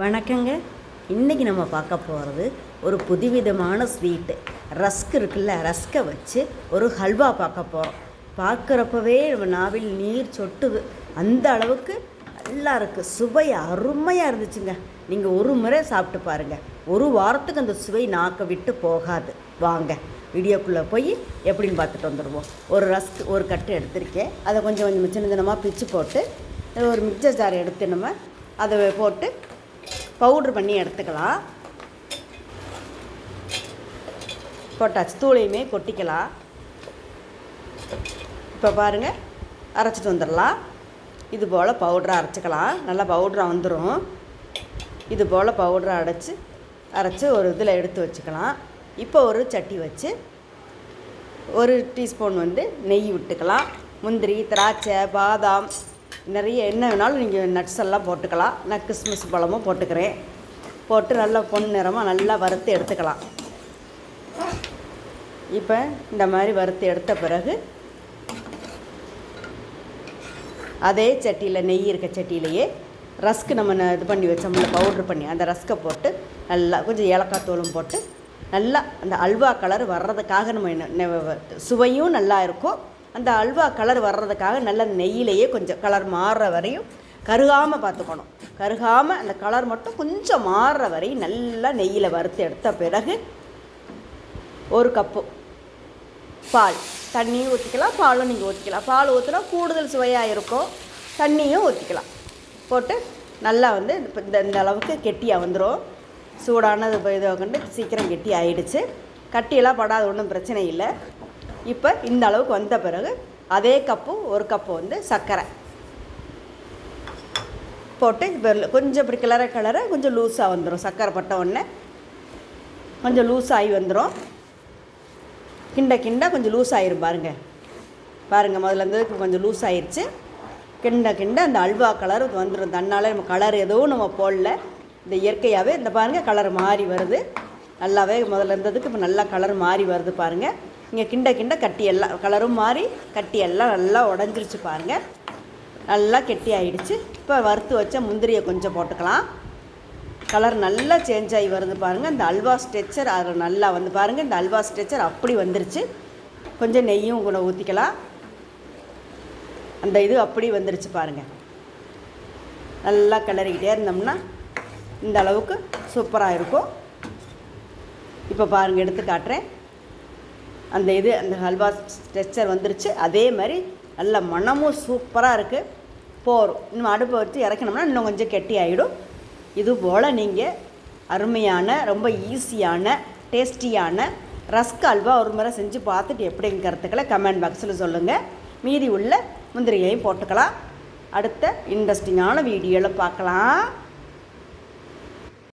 வணக்கங்க. இன்றைக்கி நம்ம பார்க்க போகிறது ஒரு புதுவிதமான ஸ்வீட்டு ரஸ்க் இருக்குல்ல ரஸ்க்கை வச்சு ஒரு ஹல்வா பார்க்க போகிறோம் பார்க்குறப்பவே நம்ம நாவில் நீர் சொட்டுது. அந்த அளவுக்கு நல்லா இருக்குது சுவை அருமையாக இருந்துச்சுங்க. நீங்கள் ஒரு முறை சாப்பிட்டு பாருங்கள் ஒரு வாரத்துக்கு அந்த சுவை நாக்க விட்டு போகாது. வாங்க வீடியோக்குள்ளே போய் எப்படின்னு பார்த்துட்டு வந்துடுவோம். ஒரு ரஸ்க் ஒரு கட்டு எடுத்திருக்கேன். அதை கொஞ்சம் கொஞ்சம் சின்ன சின்னமாக பிச்சு போட்டு ஒரு மிக்சர் ஜார் எடுத்து நம்ம அதை போட்டு பவுட்ரு பண்ணி எடுத்துக்கலாம். போட்டாச்சு தூளையுமே கொட்டிக்கலாம். இப்போ பாருங்கள் அரைச்சிட்டு வந்துடலாம். இது போல் பவுட்ரை அரைச்சிக்கலாம். நல்லா பவுட்ராக வந்துடும் இது போல் பவுட்ரை அடைச்சி அரைச்சி ஒரு இதில் எடுத்து வச்சுக்கலாம். இப்போ ஒரு சட்டி வச்சு ஒரு டீஸ்பூன் வந்து நெய் விட்டுக்கலாம். முந்திரி திராட்சை பாதாம் நிறைய என்ன வேணாலும் நீங்கள் நட்ஸ் எல்லாம் போட்டுக்கலாம். நான் கிறிஸ்மஸ் பழமும் போட்டுக்கிறேன். போட்டு நல்லா பொன் நிறமாக நல்லா வறுத்து எடுத்துக்கலாம். இப்போ இந்த மாதிரி வறுத்து எடுத்த பிறகு அதே சட்டியில் நெய் இருக்க சட்டியிலையே ரஸ்க்கு நம்ம இது பண்ணி வச்சோம்ல பவுட்ரு பண்ணி அந்த ரஸ்க்கை போட்டு நல்லா கொஞ்சம் ஏலக்காய் தோலும் போட்டு நல்லா அந்த அல்வா கலர் வர்றதுக்காக நம்ம என்ன சுவையும் நல்லா இருக்கும். அந்த அல்வா கலர் வர்றதுக்காக நல்ல நெய்யிலேயே கொஞ்சம் கலர் மாறுற வரையும் கருகாமல் பார்த்துக்கணும். கருகாமல் அந்த கலர் மட்டும் கொஞ்சம் மாறுற வரையும் நல்லா நெய்யில் வறுத்து எடுத்த பிறகு ஒரு கப்பு பால். தண்ணியும் ஊற்றிக்கலாம் பாலும் நீங்கள் ஊற்றிக்கலாம் பால் ஊற்றினா கூடுதல் சுவையாக இருக்கும். தண்ணியும் ஊற்றிக்கலாம் போட்டு நல்லா வந்து இந்த இந்த அளவுக்கு கெட்டியாக வந்துடும் சூடானது இப்போ இதை கொண்டு சீக்கிரம் கெட்டி ஆயிடுச்சு. கட்டியெல்லாம் படாத ஒன்றும் பிரச்சனை இல்லை. இப்போ இந்த அளவுக்கு வந்த பிறகு அதே கப்பு ஒரு கப்பு வந்து சர்க்கரை. போட்டு இப்போ கொஞ்சம் இப்படி கிளற கிளற கொஞ்சம் லூஸாக வந்துடும் சர்க்கரை பட்ட உடனே கொஞ்சம் லூஸ் ஆகி வந்துடும் கிண்ட கிண்ட கொஞ்சம் லூஸ் ஆகிரும் பாருங்கள் பாருங்கள் முதல்ல இருந்து கொஞ்சம் லூஸ் ஆயிடுச்சு கிண்ட கிண்ட அந்த அல்வா கலர் வந்துடும் தன்னால் நம்ம கலர் எதுவும் நம்ம போடல. இந்த இயற்கையாகவே இந்த பாருங்கள் கலர் மாறி வருது. நல்லாவே முதல்ல இருந்ததுக்கு இப்போ நல்லா கலர் மாறி வருது பாருங்கள் இங்கே கிண்ட கிண்ட கட்டி எல்லாம் கலரும் மாறி கட்டி எல்லாம் நல்லா உடஞ்சிருச்சு பாருங்கள் நல்லா கெட்டி ஆயிடுச்சு. இப்போ வறுத்து வச்ச முந்திரியை கொஞ்சம் போட்டுக்கலாம். கலர் நல்லா சேஞ்ச் ஆகி வருது பாருங்கள் இந்த அல்வா ஸ்ட்ரெச்சர் அதில் நல்லா வந்து பாருங்கள் இந்த அல்வா ஸ்ட்ரெச்சர் அப்படி வந்துருச்சு. கொஞ்சம் நெய்யும் கூட ஊற்றிக்கலாம் அந்த இது அப்படி வந்துருச்சு பாருங்கள் நல்லா கிளறிக்கிட்டே இருந்தோம்னா இந்த அளவுக்கு சூப்பராக இருக்கும். இப்போ பாருங்கள் எடுத்து காட்டுறேன். அந்த இது அந்த ஹல்வா ஸ்ட்ரெச்சர் வந்துருச்சு. அதே மாதிரி நல்ல மனமும் சூப்பராக இருக்குது போகிறோம் இன்னும் அடுப்பை வச்சு இறக்கணும்னா இன்னும் கொஞ்சம் கெட்டி ஆகிடும் இது போல் நீங்கள் அருமையான ரொம்ப ஈஸியான டேஸ்டியான ரஸ்க் அல்வா ஒரு முறை செஞ்சு பார்த்துட்டு எப்படிங்கிறதுக்களை கமெண்ட் பாக்ஸில் சொல்லுங்கள் மீதி உள்ள முந்திரியையும் போட்டுக்கலாம். அடுத்த இன்ட்ரெஸ்டிங்கான வீடியோவில் பார்க்கலாம்.